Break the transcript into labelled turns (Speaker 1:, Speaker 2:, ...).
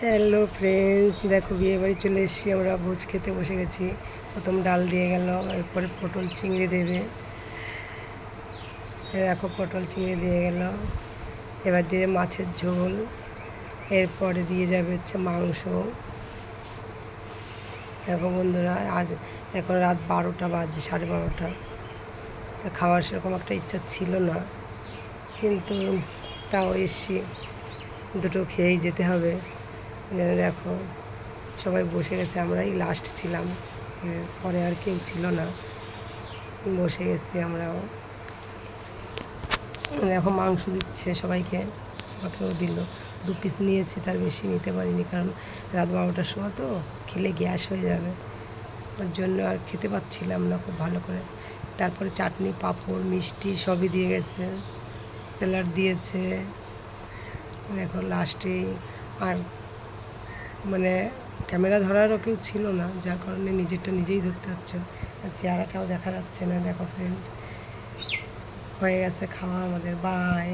Speaker 1: Hello friends দেখো, বিয়ে বাড়ি চলে এসেছি। আমরা ভোজ খেতে বসে গেছি। প্রথম ডাল দিয়ে গেল, এরপরে পটল চিংড়ি দেবে। দেখো, পটল চিংড়ি দিয়ে গেল। এবার দিয়ে মাছের ঝোল। এরপরে দিয়ে যাবে হচ্ছে মাংস। দেখো, বন্ধুরা, আজ এখন রাত বারোটা বাজে, সাড়ে বারোটা। খাওয়ার সেরকম একটা ইচ্ছা ছিল না। কিন্তু তাও এসছি। দুটো খেয়েই যেতে হবে। দেখো, সবাই বসে গেছে, আমরাই লাস্ট ছিলাম। পরে আর কেউ ছিল না। বসে গেছি আমরাও। দেখো, মাংস দিচ্ছে সবাইকে, আমাকেও দিল। দু পিস নিয়েছি, তার বেশি নিতে পারিনি, কারণ রাত বারোটার সময় তো খেলে গ্যাস হয়ে যাবে। ওর জন্য আর খেতে পাচ্ছিলাম না খুব ভালো করে। তারপরে চাটনি, পাঁপড়, মিষ্টি সবই দিয়ে গেছে। স্যালাড দিয়েছে। দেখো লাস্টে আর মানে ক্যামেরা ধরারও কেউ ছিল না, যার কারণে নিজেরটা নিজেই ধরতে হচ্ছে। আর চেহারাটাও দেখা যাচ্ছে না, দেখো ফ্রেন্ড হয়ে গেছে খাওয়া আমাদের বাই